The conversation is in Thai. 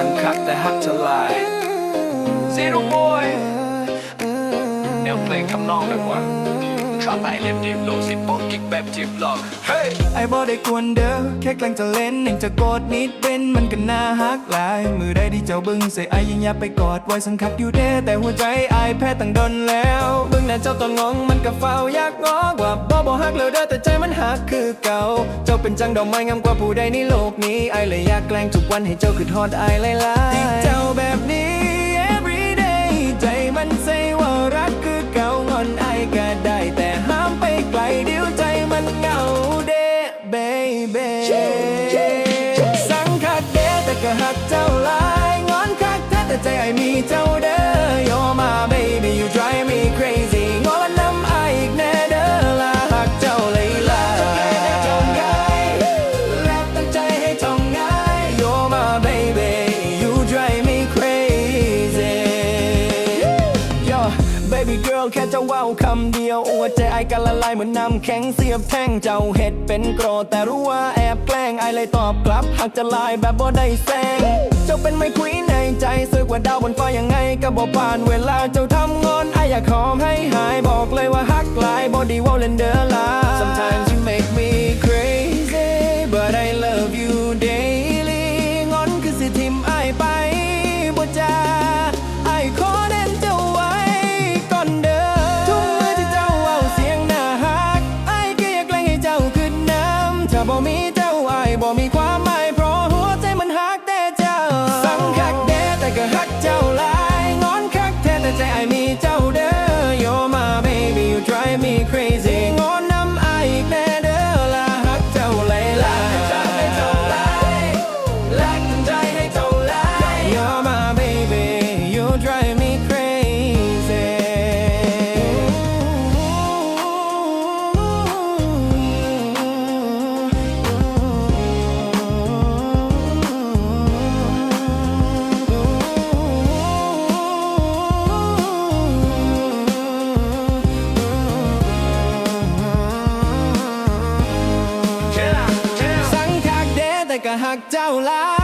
สังคักแต่ฮักจะลาย Zero Boy แนวเพลงทำนองดีกว่า ชอบไปเล่นดิบโลสิบโป๊กกิ๊กแบบจิบหลอกเฮ้ยไอ้บอได้กวนเด้อแค่กลางจะเล่นเองจะกดนิดเป็นมันก็น่าฮักหลาย มือได้ที่เจ้าบึงใส่ไอ้ยังอย่าไปกอดไว้สังคักอยู่เด้แต่หัวใจไอ้แพ้ตั้งดนแล้วเบึงหน้าเจ้าตอนงงมันก็เฝ้าอยากงอกว่าบ่บ่ฮักแล้วเด้อแต่ใจมันฮักคือเก่า เจ้าเป็นจังดอกไม้งามกว่าผู้ใดในโลกนี้ไอ้เลยอยากแกล้งทุกวันให้เจ้าคือทอดไอ้ไล่ไล่ติดเจ้าแบบนี้ baby สังคักเด้แต่ก็หักเจ้าหลายงอนคักแท้แต่ใจไอ้มีเจ้า baby girl แค่จะว่าวคำเดียวอวดใจไอ้กันละลายเหมือนน้ำแข็งเสียบแท่งเจ้าเห็ดเป็นกรอแต่รู้ว่าแอบแกล้งไอ้เลยตอบกลับหักจะลายแบบบ่ได้แซงเจ้าเป็นไม่ควีนในใจสวยกว่าดาวบนฟ้ายังไงก็บอกผ่านเวลาเจ้าทำงอนไออยากหอมให้หายบอกเลยว่าฮักหลายบอดี้วอลเลนเดอร์ลาำถ้ ก็หักเจ้าลา